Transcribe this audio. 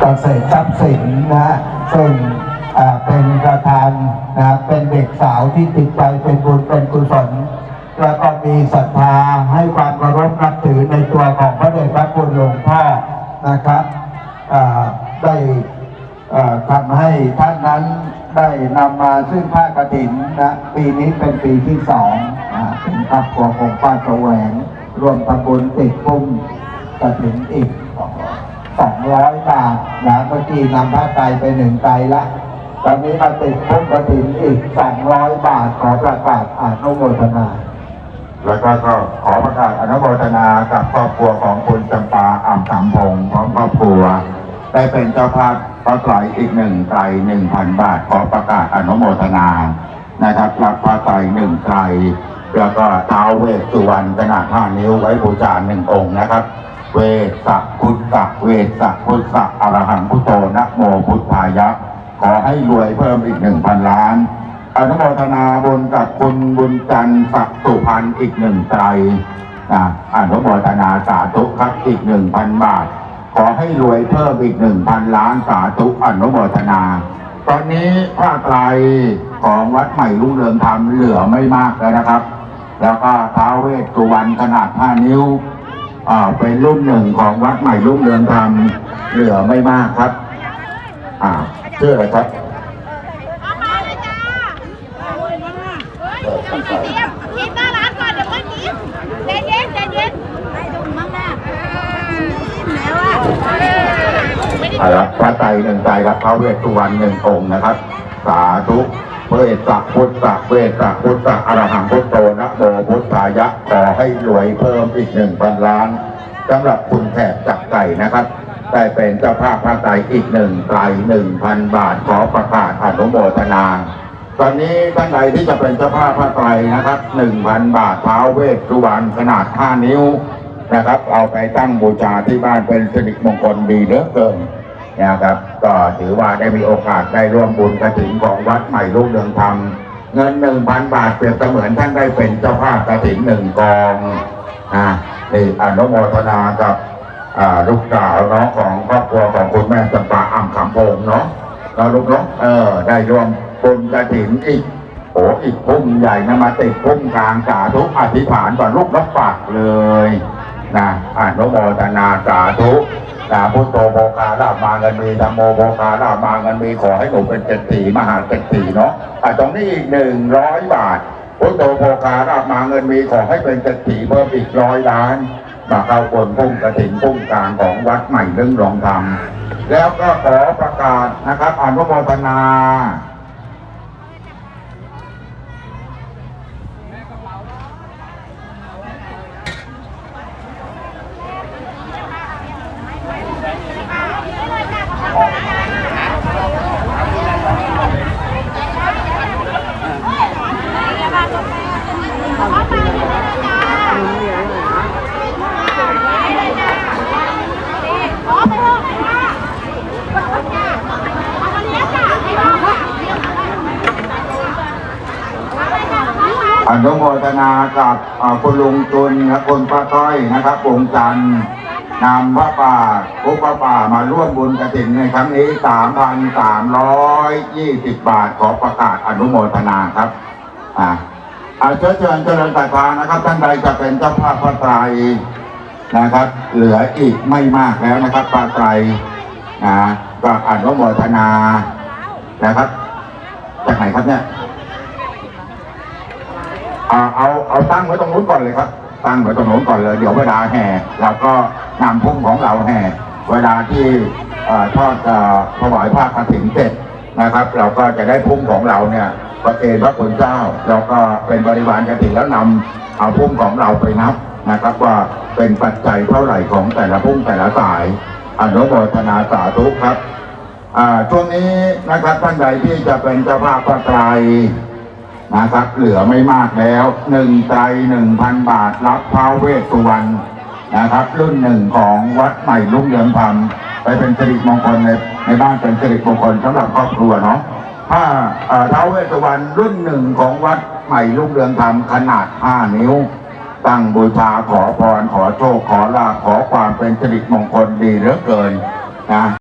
เกษตรทรัพย์สินนะฮะซึ่งเป็นประธานนะเป็นเด็กสาวที่ติดใจเป็นบุญเป็นกุศลแล้วก็มีศรัทธาให้ความเคารพนับถือในตัวของพระเดชพระคุณหลวงพ่อนะครับได้ทำให้ท่านนั้นได้นำมาซึ่งผ้ากฐินนะปีนี้เป็นปีที่สองเป็นครอบครัวของป้าแสวง รวมทำบุญติดพุ่มกฐินอีก สองร้อยบาทนะเมื่อกี้นำผ้าไตรไปหนึ่งไตรละตอนนี้มาติดพุ่มกฐินอีกสองร้อยบาทขอประกาศอนุโมทนา แล้วก็ก็ขอประกาศอนุโมทนากับครอบครัวของคุณจำปาอ่ำสำพงศ์พร้อมครอบครัว ได้เป็นเจ้าภาพพระไตรอีกหนึ่งไตรหนึ่งพันบาทขอประกาศอนุโมทนานะครับรับพระไตรหนึ่งไตรแล้วก็ท้าวเวสสุวรรณขนาดห้านิ้วไว้บูชาหนึ่งองค์นะครับ เวสสะพุทธะเวสสะพุทธะอรหังพุทโธนะโมพุทธายะ ขอให้รวยเพิ่มอีกหนึ่งพันล้าน อนุโมทนาบุญกับคุณบุญจันทร์ศักสุพรรณอีกหนึ่งไตรนะอนุโมทนาสาธุครับอีกหนึ่งพันบาท ขอให้รวยเพิ่มอีกหนึ่งพันล้านสาธุอนุโมทนา ตอนนี้ผ้าไตรของวัดใหม่รุ่งเรืองธรรมเหลือไม่มากแล้วนะครับ แล้วก็ท้าวเวสสุวรรณขนาด5นิ้ว เป็นรุ่นหนึ่งของวัดใหม่รุ่งเรืองธรรมเหลือไม่มากครับ อ่าชื่ออะไรครับอามาเลยจ้าเฮ้ยเดี๋ยวกินหน้าร้านก่อนเดี๋ยวค่อยกินใจเย็นใจเย็นให้ดูมั่งนะแล้วอะไม่ได้เอาละพระไตรหนึ่งไตรครับพระเวสสุวรรณหนึ่งองค์นะครับ สาธุ เวสสะพุทธะเวสสะพุทธะอรหังพุทโตนะโมพุทธายะขอให้รวยเพิ่มอีกหนึ่งพันล้านสำหรับคุณแขกจักไก่นะครับ ได้เป็นเจ้าภาพพระไตรอีกหนึ่งไตรหนึ่งพันบาทขอประกาศอนุโมทนา ตอนนี้ท่านใดที่จะเป็นเจ้าภาพพระไตรนะครับหนึ่งพันบาทเท้าเวสสุวรรณขนาดห้านิ้วนะครับ เอาไปตั้งบูชาที่บ้านเป็นสิริมงคลดีเหลือเกิน นะครับ ก็ถือว่าได้มีโอกาสได้ร่วมบุญกระถิ่นของวัดใหม่ลูกเรืองธรรม เงินหนึ่งพันบาทเปรียบเสมือนท่านได้เป็นเจ้าภาพกระถิ่นหนึ่งกองอ่านี่อนุโมทนากับลูกสาวน้องของครอบครัวของคุณแม่จำปาอ่ำขำพงเนาะเราลูกเนาะเออ ได้ร่วมบุญกระถิ่นอีกโอ้อีกพุ่มใหญ่นะมาติดพุ่มกลางสาธุอธิษฐานก่อนลูกนับปากเลยนะอนุโมทนาสาธุ นาพุทโธโภคาลาบมาเงินมีธรรมโมโภคาลาบมาเงินมีขอให้หนูเป็นเจ็ดสีมหาเจ็ดสีเนาะอะตรงนี้อีกหนึ่งร้อยบาทพุทโธโภคาลาบมาเงินมีขอให้เป็นเจ็ดสีเพิ่มอีกร้อยล้านมาเข้าคนพุ่งกระถิ่นพุ่งกลางของวัดใหม่เรื่องรองธรรมแล้วก็ขอประกาศนะครับอนุโมทนา ขอไปเถอะค่ะเอามาเลี้ยงจ้ะให้น้องค่ะเอาไปจ้ะเอนุโมทนากับคุณลุงจุนและคุณป้าต้อยนะครับวงจันทร์นำพระป่าพุพระป่ามาร่วมบุญกระถิ่นในครั้งนี้ 3,320 บาทขอประกาศอนุโมทนาครับอ่าอาเชิญเชิญเจริญศรัทธานะครับท่านใดจะเป็นเจ้าภาพพระไตรนะครับ เหลืออีกไม่มากแล้วนะครับพระไตรนะก็อนุโมทนานะครับจากไหนครับเนี่ย เอาเอาเอาตั้งไว้ตรงนู้นก่อนเลยครับ ตั้งไว้ตรงนู้นก่อนเลย เดี๋ยวเวลาแห่เราก็นำพุ่มของเราแห่ เวลาที่ทอดถวายผ้ากฐินเสร็จนะครับ เราก็จะได้พุ่มของเราเนี่ยประเคนพระคุณเจ้าแล้วก็เป็นบริวารกฐินแล้วนำเอาพุ่มของเราไปนับนะครับ ว่าเป็นปัจจัยเท่าไหร่ของแต่ละพุ่มแต่ละสายอนุโมทนาสาธุครับช่วงนี้นะครับท่านใดที่จะเป็นเจ้าภาพพระไตร นะครับเหลือไม่มากแล้วหนึ่งไตรหนึ่งพันบาทรับท้าวเวสสุวรรณนะครับ รุ่นหนึ่งของวัดใหม่ลุ่งเรืองธรรมไปเป็นสิริมงคลในในบ้านเป็นสิริมงคลสำหรับครอบครัวเนาะถ้าเท้าวเวสสุวรรณรุ่นหนึ่งของวัดใหม่ลุ่งเรืองธรรมขนาดห้านิ้ว ตั้งบูชาขอพรขอโชคขอลาภขอความเป็นสิริมงคลดีเหลือเกินนะ